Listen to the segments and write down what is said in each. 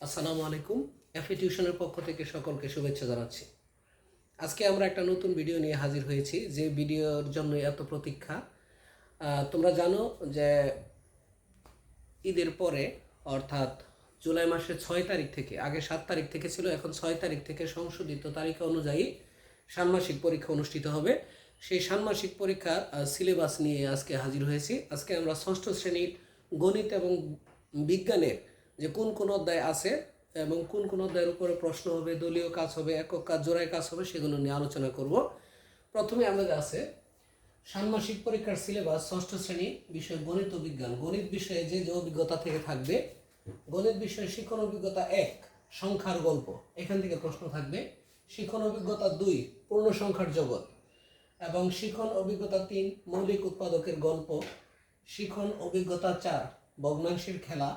আসসালামু আলাইকুম। এফএ টিউশনের পক্ষ থেকে সকলকে শুভেচ্ছা জানাচ্ছি। আজকে আমরা একটা নতুন ভিডিও নিয়ে হাজির হয়েছি, যে ভিডিওর জন্য এত প্রতীক্ষা। তোমরা জানো যে ঈদের পরে, অর্থাৎ জুলাই মাসের ছয় তারিখ থেকে, আগে সাত তারিখ থেকে ছিল, এখন ছয় তারিখ থেকে সংশোধিত তারিখ অনুযায়ী ষান্মাসিক পরীক্ষা অনুষ্ঠিত হবে। সেই ষান্মাসিক পরীক্ষার সিলেবাস নিয়ে আজকে হাজির হয়েছি। আজকে আমরা ষষ্ঠ শ্রেণির গণিত এবং বিজ্ঞানের যে কোন কোন অধ্যায় আছে এবং কোন কোন অধ্যায়ের উপরে প্রশ্ন হবে, দলীয় কাজ হবে, একক কাজ, জোড়ায় কাজ হবে, সেগুলো নিয়ে আলোচনা করব। প্রথমে আমাদের আছে ষান্মাসিক পরীক্ষার সিলেবাস ষষ্ঠ শ্রেণি বিষয় গণিত ও বিজ্ঞান। গণিত বিষয়ে যে যে অভিজ্ঞতা থেকে থাকবে, গণিত বিষয়ে শিক্ষণ অভিজ্ঞতা এক, সংখ্যার গল্প। এখান থেকে প্রশ্ন থাকবে, শিক্ষণ অভিজ্ঞতা দুই, পূর্ণ সংখ্যার জগৎ। এবং শিক্ষণ অভিজ্ঞতা তিন, মৌলিক উৎপাদকের গল্প। শিক্ষণ অভিজ্ঞতা চার, ভগ্নাংশের খেলা।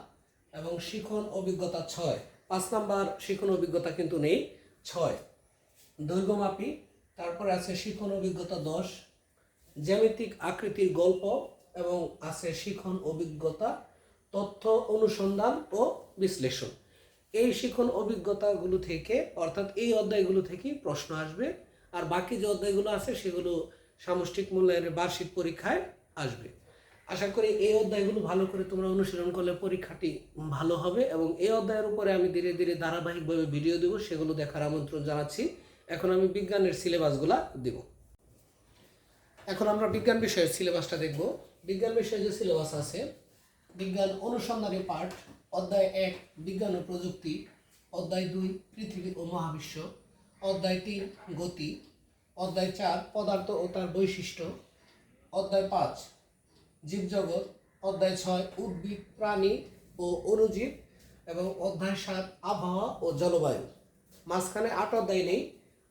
এবং শিখন অভিজ্ঞতা ছয়। পাঁচ নাম্বার শিখন অভিজ্ঞতা কিন্তু নেই, ছয়। দৈর্ঘ্যমাপী, তারপরে আছে শিখন অভিজ্ঞতা দশ। জ্যামিতিক আকৃতির গল্প এবং আছে শিখন অভিজ্ঞতা তথ্য অনুসন্ধান ও বিশ্লেষণ। এই শিখন অভিজ্ঞতাগুলো থেকে, অর্থাৎ এই অধ্যায়গুলো থেকেই প্রশ্ন আসবে, আর বাকি যে অধ্যায়গুলো আছে সেগুলো সামষ্টিক মূল্যায়নের বার্ষিক পরীক্ষায় আসবে। আশা করি এই অধ্যায়গুলো ভালো করে তোমরা অনুশীলন করলে পরীক্ষাটি ভালো হবে এবং এই অধ্যায়ের উপরে আমি ধীরে ধীরে ধারাবাহিকভাবে ভিডিও দেবো, সেগুলো দেখার আমন্ত্রণ জানাচ্ছি। এখন আমি বিজ্ঞানের সিলেবাসগুলা দেবো। এখন আমরা বিজ্ঞান বিষয়ের সিলেবাসটা দেখব। বিজ্ঞান বিষয়ে যে সিলেবাস আছে, বিজ্ঞান অনুসন্ধানী পাঠ, অধ্যায় এক, বিজ্ঞান ও প্রযুক্তি, অধ্যায় দুই, পৃথিবী ও মহাবিশ্ব, অধ্যায় তিন, গতি, অধ্যায় চার, পদার্থ ও তার বৈশিষ্ট্য, অধ্যায় পাঁচ জীবজগৎ, অধ্যায় ছয়, উদ্ভিদ, প্রাণী ও অনুজীব এবং অধ্যায় সাত, আবহাওয়া ও জলবায়ু। মাঝখানে আট অধ্যায় নেই,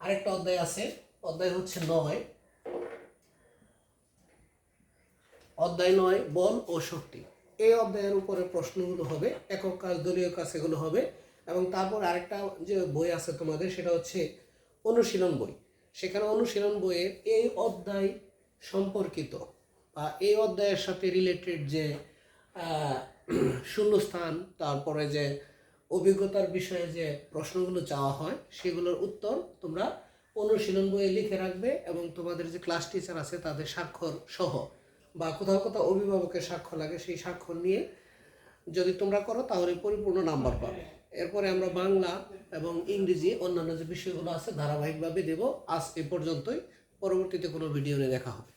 আরেকটা অধ্যায় আছে, অধ্যায় হচ্ছে নয়। অধ্যায় নয়, বল ও শক্তি। এই অধ্যায়ের উপরে প্রশ্নগুলো হবে, একক কাজ, দলীয় কাজ এগুলো হবে এবং তারপর আরেকটা যে বই আছে তোমাদের, সেটা হচ্ছে অনুশীলন বই। সেখানে অনুশীলন বইয়ের এই অধ্যায় সম্পর্কিত। এই অধ্যায়ের সাথে রিলেটেড যে শূন্যস্থান, তারপরে যে অভিজ্ঞতার বিষয়ে যে প্রশ্নগুলো চাওয়া হয়, সেগুলোর উত্তর তোমরা অনুশীলন বইয়ে লিখে রাখবে এবং তোমাদের যে ক্লাস টিচার আছে, তাদের স্বাক্ষর সহ বা কোথাও কোথাও অভিভাবকের স্বাক্ষর লাগে, সেই স্বাক্ষর নিয়ে যদি তোমরা করো, তাহলে পরিপূর্ণ নাম্বার পাবে। এরপরে আমরা বাংলা এবং ইংরেজি অন্যান্য যে বিষয়গুলো আছে, ধারাবাহিকভাবে দেব। আজ এ পর্যন্তই। পরবর্তীতে কোনো ভিডিও নিয়ে দেখা হবে।